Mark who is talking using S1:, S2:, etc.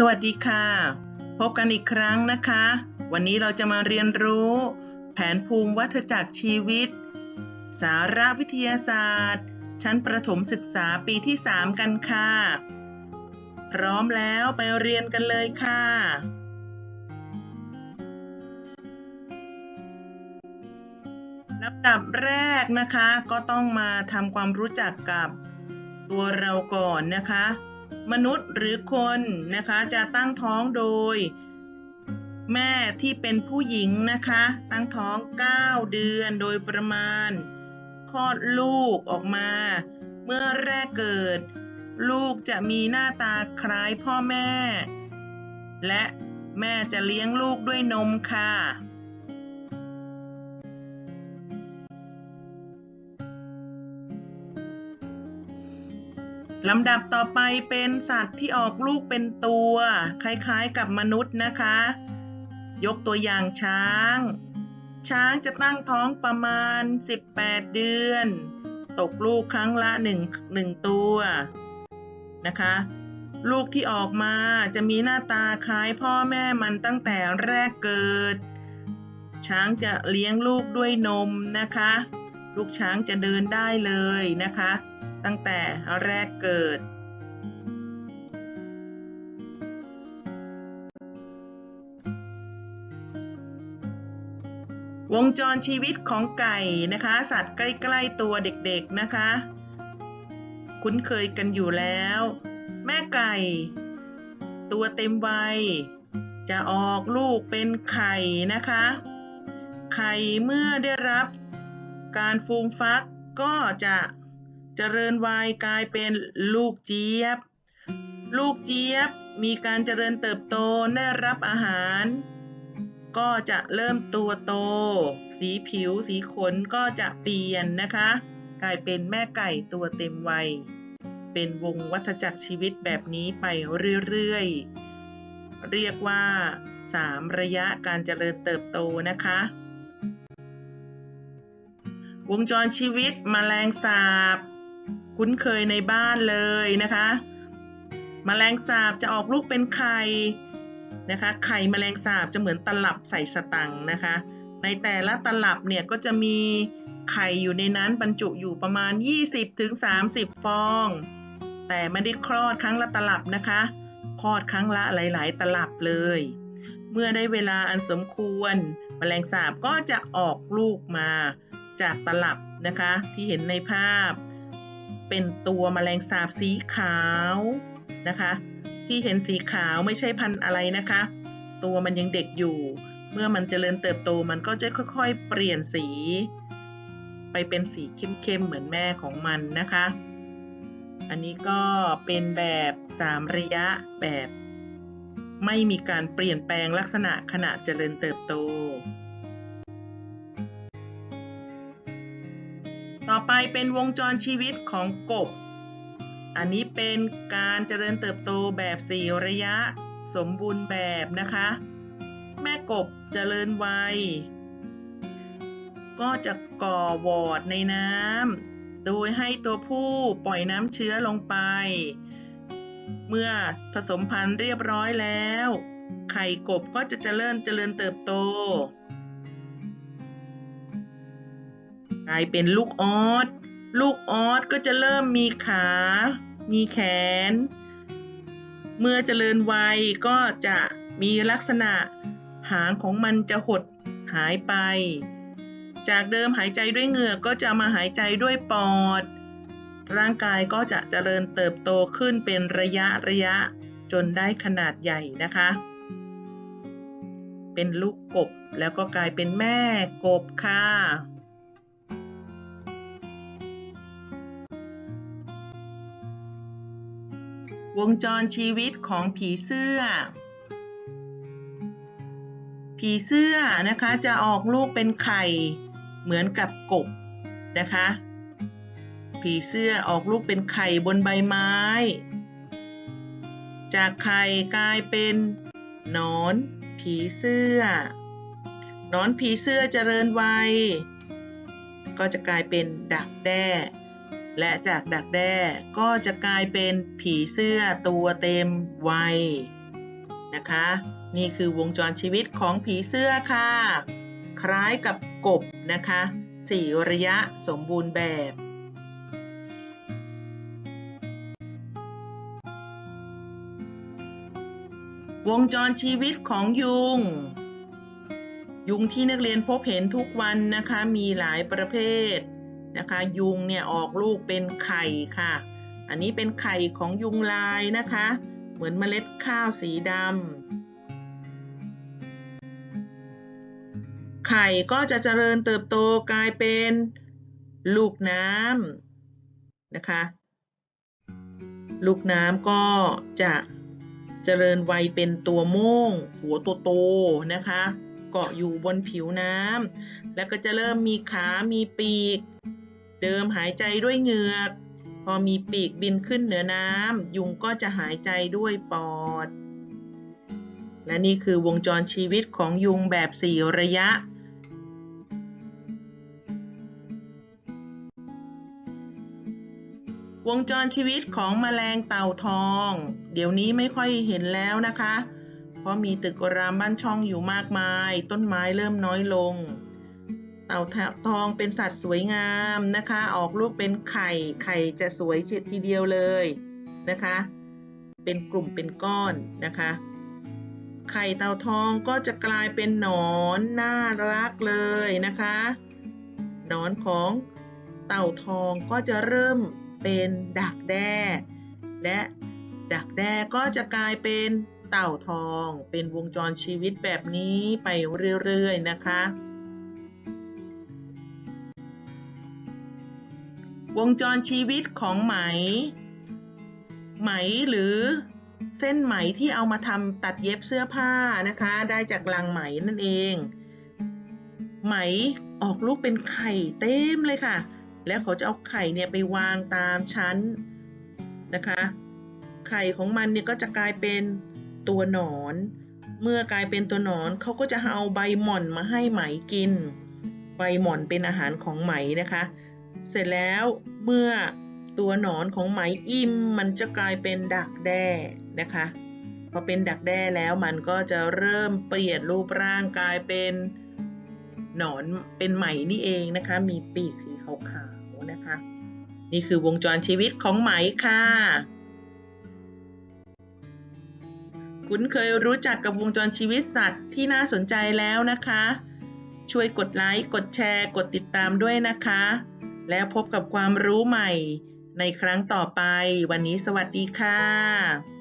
S1: สวัสดีค่ะ พบกันอีกครั้งนะคะ วันนี้เราจะมาเรียนรู้ แผนภูมิวัฏจักรชีวิต สารวิทยาศาสตร์ ชั้นประถมศึกษาปีที่ 3 กันค่ะ พร้อมแล้วไปเรียนกันเลยค่ะ ลำดับแรกนะคะก็ต้องมาทำความรู้จักกับตัวเราก่อนนะคะ มนุษย์หรือคนนะคะจะตั้งท้องโดย แม่ที่เป็นผู้หญิงนะคะ ตั้งท้อง 9 เดือนโดยประมาณคลอดลูกออกมา เมื่อแรกเกิด ลูกจะมีหน้าตาคล้ายพ่อแม่ และแม่จะเลี้ยงลูกด้วยนมค่ะ ลำดับต่อไปเป็นสัตว์ที่ออกลูกเป็นตัว คล้ายๆกับมนุษย์นะคะ ยกตัวอย่างช้าง ช้างจะตั้งท้องประมาณ 18 เดือน ตกลูกครั้งละ1 1ตัวนะคะ ลูกที่ออกมาจะมีหน้าตาคล้ายพ่อแม่มันตั้งแต่แรกเกิด ช้างจะเลี้ยงลูกด้วยนมนะคะ ลูกช้างจะเดินได้เลยนะคะ ตั้งแต่แรกเกิด วงจรชีวิตของไก่นะคะ สัตว์ใกล้ๆตัวเด็กๆนะคะ คุ้นเคยกันอยู่แล้ว แม่ไก่ ตัวเต็มวัย จะออกลูกเป็นไข่นะคะ ไข่เมื่อได้รับการฟูมฟักก็จะ เจริญวัยกลายเป็นลูกเจี๊ยบ ลูกเจี๊ยบมีการเจริญเติบโตได้รับอาหาร ก็จะเริ่มตัวโต สีผิวสีขนก็จะเปลี่ยนนะคะ กลายเป็นแม่ไก่ตัวเต็มวัย เป็นวงวัฏจักรชีวิตแบบนี้ไปเรื่อยๆ เรียกว่า 3 ระยะการเจริญเติบโตนะคะวงจรชีวิตมแมลงสาบ คุ้นเคยในบ้านเลยนะคะมแมลงสาบจะออกลูกเป็นไข่นะคะไข่แมลงสาบจะเหมือนตลับใส่สตังค์นะคะ ในแต่ละตลับเนี่ยก็จะมีไข่อยู่ในนั้นบรรจุอยู่ประมาณ 20-30 ฟอง แต่ไม่ได้คลอดครั้งละตลับนะคะ คลอดครั้งละหลาย ๆ ตลับเลย เมื่อได้เวลาอันสมควรแมลงสาบก็จะออกลูกมาจากตลับนะคะที่เห็นในภาพ เป็นตัวแมลงสาบสีขาวนะคะ ที่เห็นสีขาวไม่ใช่พันธุ์อะไรนะคะ ตัวมันยังเด็กอยู่ เมื่อมันเจริญเติบโตมันก็จะค่อยๆ เปลี่ยนสี ไปเป็นสีเข้มๆเหมือนแม่ของมันนะคะ อันนี้ก็เป็นแบบ3ระยะแบบ ไม่มีการเปลี่ยนแปลงลักษณะขณะเจริญเติบโต ไปเป็นวงจรชีวิตของกบ อันนี้เป็นการเจริญเติบโตแบบ4ระยะสมบูรณ์แบบนะคะ แม่กบเจริญวัย ก็จะก่อวอดในน้ำโดยให้ตัวผู้ปล่อยน้ำเชื้อลงไป เมื่อผสมพันธุ์เรียบร้อยแล้ว ไข่กบก็จะเจริญเจริญเติบโต กลายเป็นลูกออสลูกออสก็จะเริ่มมีขา มีแขน เมื่อเจริญวัยก็จะมีลักษณะหางของมันจะหดหายไป จากเดิมหายใจด้วยเหงื่อก็จะมาหายใจด้วยปอด ร่างกายก็จะเจริญเติบโตขึ้นเป็นระยะระยะจนได้ขนาดใหญ่นะคะ เป็นลูกกบแล้วก็กลายเป็นแม่กบค่ะ วงจรชีวิตของผีเสื้อ ผีเสื้อนะคะจะออกลูกเป็นไข่ เหมือนกับกบนะคะ ผีเสื้อออกลูกเป็นไข่บนใบไม้ จากไข่กลายเป็นหนอนผีเสื้อหนอนผีเสื้อเจริญวัยก็จะกลายเป็นดักแด้ และจากดักแด้ก็จะกลายเป็นผีเสื้อตัวเต็มวัยนะคะ นี่คือวงจรชีวิตของผีเสื้อค่ะ คล้ายกับกบนะคะสี่ระยะสมบูรณ์แบบ วงจรชีวิตของยุง ยุงที่นักเรียนพบเห็นทุกวันนะคะมีหลายประเภท นะคะ ยุงเนี่ยออกลูกเป็นไข่ค่ะ อันนี้เป็นไข่ของยุงลายนะคะ เหมือนเมล็ดข้าวสีดำไข่ก็จะเจริญเติบโตกลายเป็นลูกน้ำนะคะ ลูกน้ำก็จะเจริญวัยเป็นตัวโม่ง หัวโตๆนะคะเกาะอยู่บนผิวน้ำ แล้วก็จะเริ่มมีขา มีปีก เดิมหายใจด้วยเหงือกพอมีปีกบินขึ้นเหนือน้ำยุงก็จะหายใจด้วยปอด และนี่คือวงจรชีวิตของยุงแบบสี่ระยะ วงจรชีวิตของแมลงเต่าทอง เดี๋ยวนี้ไม่ค่อยเห็นแล้วนะคะ เพราะมีตึกรามบ้านช่องอยู่มากมาย ต้นไม้เริ่มน้อยลง เต่าทองเป็นสัตว์สวยงามนะคะ ออกลูกเป็นไข่ ไข่จะสวยทีเดียวเลยนะคะ เป็นกลุ่มเป็นก้อนนะคะ ไข่เต่าทองก็จะกลายเป็นหนอนน่ารักเลยนะคะ หนอนของเต่าทองก็จะเริ่มเป็นดักแด้ และดักแด้ก็จะกลายเป็นเต่าทอง เป็นวงจรชีวิตแบบนี้ไปเรื่อยๆนะคะ วงจรชีวิตของไหม ไหมหรือเส้นไหมที่เอามาทำตัดเย็บเสื้อผ้านะคะ ได้จากลังไหมนั่นเอง ไหมออกลูกเป็นไข่เต็มเลยค่ะ แล้วเขาจะเอาไข่เนี่ยไปวางตามชั้นนะคะ ไข่ของมันเนี่ยก็จะกลายเป็นตัวหนอน เมื่อกลายเป็นตัวหนอนเขาก็จะเอาใบหม่อนมาให้ไหมกิน ใบหม่อนเป็นอาหารของไหมนะคะ ร็จแล้ว เมื่อตัวหนอนของไหมอิ่มมันจะกลายเป็นดักแด้นะคะ พอเป็นดักแด้แล้วมันก็จะเริ่มเปลี่ยนรูปร่างกลายเป็นหนอนเป็นไหมนี่เองนะคะ มีปีกสีขาวๆนะคะ นี่คือวงจรชีวิตของไหมค่ะ คุณเคยรู้จักกับวงจรชีวิตสัตว์ที่น่าสนใจแล้วนะคะ ช่วยกดไลค์กดแชร์ กดติดตามด้วยนะคะ แล้วพบกับความรู้ใหม่ในครั้งต่อไป วันนี้สวัสดีค่ะ